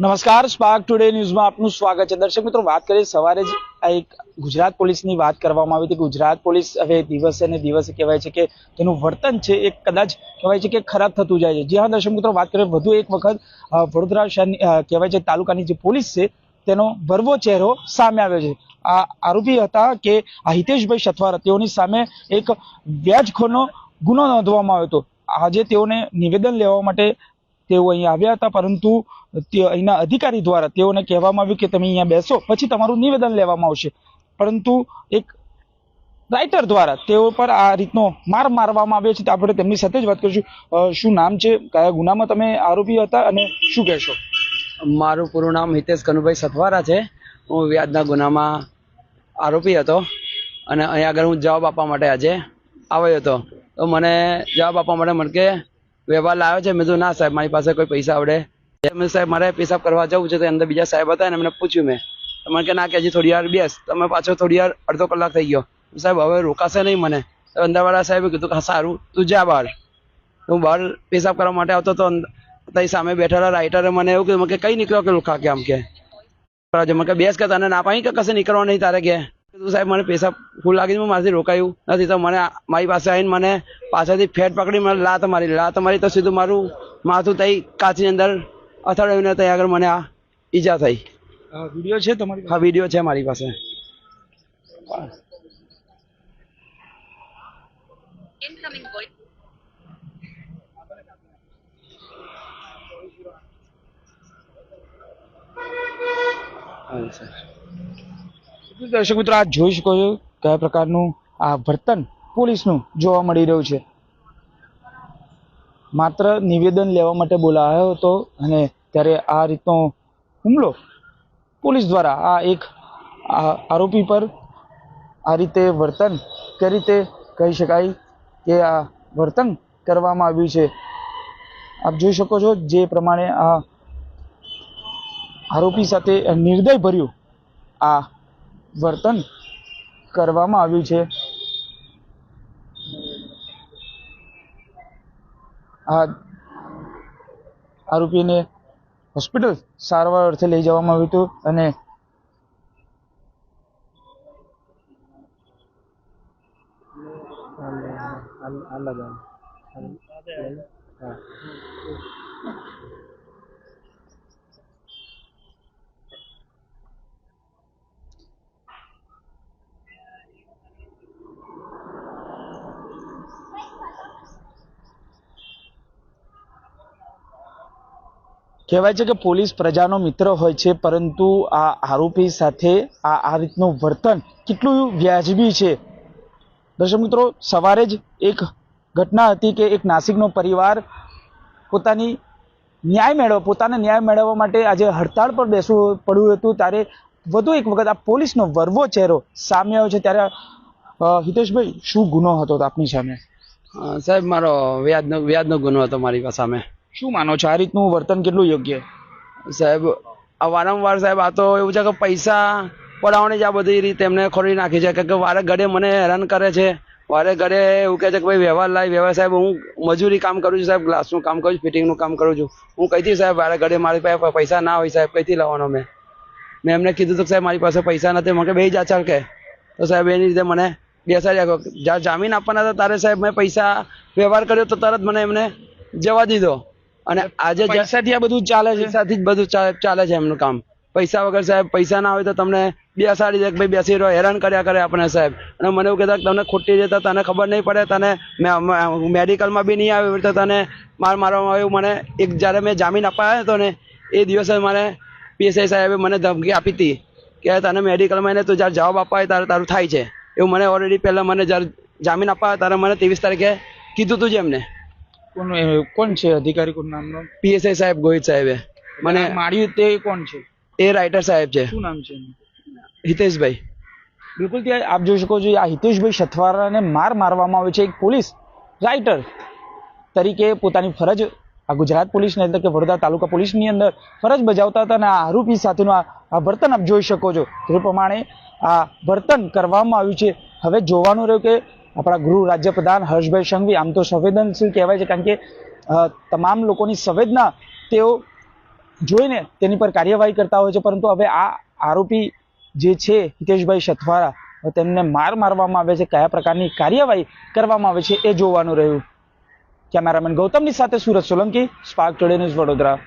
નમસ્કાર spark today ન્યૂઝમાં આપનું સ્વાગત છે. દર્શક મિત્રો, વાત કરીએ સવારે જ એક ગુજરાત પોલીસની વાત કરવામાં આવી હતી. ગુજરાત પોલીસ હવે દિવસે ને દિવસે કહેવાય છે કે તેનું વર્તન છે એ કદાચ કહેવાય છે કે ખરાબ થતું જાય છે. જી હા, દર્શક મિત્રો, વાત કરીએ વધુ એક વખત વડોદરા શહેરની કહેવાય છે તાલુકાની જે પોલીસ છે, તેનો ભરવો ચહેરો સામે આવ્યો છે. આ આરોપી હતા કે આ હિતેશભાઈ સથવાર તેઓની સામે એક વ્યાજખોરનો ગુનો નોંધવામાં આવ્યો હતો. આજે તેઓને નિવેદન લેવા માટે તેઓ અહીંયા આવ્યા હતા, પરંતુ તે અહીંના અધિકારી દ્વારા તેઓને કહેવામાં આવ્યું કે તમે અહીંયા બેસો, પછી તમારું નિવેદન લેવામાં આવશે. પરંતુ એક રાઇટર દ્વારા તેઓ પર આ રીતનો માર મારવામાં આવ્યો છે આપણે તેમની સાથે જ વાત કરીશું. શું નામ છે? કયા ગુનામાં તમે આરોપી હતા અને શું કહેશો? મારું પૂરું નામ હિતેશ કનુભાઈ સથવારા છે. હું વ્યાજના ગુનામાં આરોપી હતો અને અહીંયા આગળ હું જવાબ આપવા માટે આજે આવ્યો હતો. તો મને જવાબ આપવા માટે મને વ્યવહાર લાવ્યો છે. મેં કીધું, ના સાહેબ, મારી પાસે કોઈ પૈસા આવડે. મેં સાહેબ, મારે પેશાબ કરવા જવું છે તો અંદર બીજા સાહેબ હતા ને એમને પૂછ્યું મેં. મને કે, ના, કે હજી થોડી વાર બેસ. તમે પાછો થોડી વાર, અડધો કલાક થઈ ગયો. સાહેબ, હવે રોકાશે નહીં મને. અંદરવાળા સાહેબે કીધું કે સારું. તું જા બહાર. હું બહાર પેશાબ કરવા માટે આવતો તો તઈ સામે બેઠેલા રાઇટરે મને એવું કીધું મેં કે કઈ નીકળ્યો કે લુખા કે? આમ કે મને કે, બેસ કે તને ના પાણી કે કશે નીકળવા નહીં તારે કે? તું સાહેબ મને પૈસા ફૂલ લાગી હું મારાથી રોકાયું નથી તો મને મારી પાસે આવીને મને પાછળથી ફેટ પકડી મને લાત મારી લાત મારી તો સીધું મારું માથું તઈ કાચની અંદર અથડાવીને ત્યાં આગળ મને આ ઈજા થઈ વીડિયો છે તમારી આ વીડિયો છે મારી પાસે Incoming voice. હા, સર. દર્શક મિત્રો આ જોઈ શકો છો કયા પ્રકારનું આ વર્તન પોલીસનું જોવા મળી રહ્યું છે. માત્ર નિવેદન લેવા માટે બોલાયો હતો અને ત્યારે આ રીતનો હુમલો પોલીસ દ્વારા આ એક આરોપી પર આ રીતે વર્તન કઈ રીતે કહી શકાય કે આ વર્તન કરવામાં આવ્યું છે. આપ જોઈ શકો છો જે પ્રમાણે આ આરોપી સાથે નિર્દય ભર્યું આ વર્તન કરવામાં આવ્યું છે. આ આરોપીને હોસ્પિટલ સારવાર અર્થે લઈ જવામાં આવ્યું હતું અને કહેવાય છે કે પોલીસ પ્રજાનો મિત્ર હોય છે, પરંતુ આ આરોપી સાથે આ આ રીતનું વર્તન કેટલું વ્યાજબી છે? દર્શક મિત્રો, સવારે જ એક ઘટના હતી કે એક નાસિકનો પરિવાર પોતાની ન્યાય મેળવવા પોતાને ન્યાય મેળવવા માટે આજે હડતાળ પર બેસવું પડ્યું હતું. ત્યારે વધુ એક વખત આ પોલીસનો વરવો ચહેરો સામે આવ્યો છે. ત્યારે હિતેશભાઈ, શું ગુનો હતો આપની સામે? સાહેબ, મારો વ્યાજનો વ્યાજનો ગુનો હતો મારી સામે. શું માનો છો? આ રીતનું વર્તન કેટલું યોગ્ય? સાહેબ, આ વારંવાર સાહેબ, આ તો એવું છે કે પૈસા પડાવવાની જ આ બધી રીતે એમને ખોરી નાખી છે. કે વારે ઘડે મને હેરાન કરે છે. વારે ઘડે એવું કહે છે કે, ભાઈ, વ્યવહાર લાય. વ્યવહાર સાહેબ, હું મજૂરી કામ કરું છું સાહેબ, ગ્લાસનું કામ કરું છું, ફિટિંગનું કામ કરું છું. હું કઈથી સાહેબ, વારે ઘડે મારી પાસે પૈસા ના હોય સાહેબ, કઈથી લાવવાનો મેં? મેં એમને કીધું તો સાહેબ, મારી પાસે પૈસા નથી. મને બે જા કે. તો સાહેબ, એની રીતે મને બેસાડી કહો જ્યારે જામીન આપવાના હતા, તારે સાહેબ, મેં પૈસા વ્યવહાર કર્યો તો તરત મને એમને જવા દીધો. અને આજે જસાથી પૈસાથી આ બધું ચાલે છે? પૈસાથી જ બધું ચાલે છે એમનું કામ. પૈસા વગર સાહેબ પૈસા ના હોય તો તમને બેસાડી દે ભાઈ બેસી રહ્યો હેરાન કર્યા કરે આપણે સાહેબ. અને મને એવું કહેતા તમને ખોટી રીતે તને ખબર નહીં પડે તને મેં મેડિકલમાં બી નહીં આવ્યું તો તને માર મારવામાં આવ્યું. મને એક જ્યારે મેં જામીન અપાયો હતો ને એ દિવસે મને પીએસઆઈ સાહેબે મને ધમકી આપી હતી કે તને મેડિકલમાં એને તું જ્યારે જવાબ અપાય ત્યારે તારું થાય છે. એવું મને ઓલરેડી પહેલાં મને જ્યારે જામીન અપાયો ત્યારે મને ત્રેવીસ તારીખે કીધું હતું જ એમને. કોણ કોણ છે અધિકારી? કોણ નામનો? પીએસઆઈ સાહેબ ગોહિત સાહેબે મને માર્યું તે કોણ છે? એ રાઇટર સાહેબ છે. શું નામ છે હિતેશભાઈ. બિલકુલ ત્યાં આપ જોઈ શકો છો આ હિતેશભાઈ સથવારાને માર મારવામાં આવે છે એક પોલીસ રાઇટર તરીકે પોતાની ફરજ આ ગુજરાત પોલીસની અંદર કે વડોદરા તાલુકા પોલીસની અંદર ફરજ બજાવતા હતા અને આ આરોપી સાથેનું આ આ વર્તન આપ જોઈ શકો છો. તે પ્રમાણે આ વર્તન કરવામાં આવ્યું છે. હવે જોવાનું રહ્યું કે આપણા ગૃહ રાજ્યપ્રધાન હર્ષભાઈ સંઘવી આમ તો સંવેદનશીલ કહેવાય છે કારણ કે તમામ લોકોની સંવેદના તેઓ જોઈને તેની પર કાર્યવાહી કરતા હોય છે. પરંતુ હવે આ આરોપી જે છે, હિતેશભાઈ સથવારા, તેમને માર મારવામાં આવે છે. કયા પ્રકારની કાર્યવાહી કરવામાં આવે છે એ જોવાનું રહ્યું. કેમેરામેન ગૌતમની સાથે Surat Solanki, Spark today news Vadodara.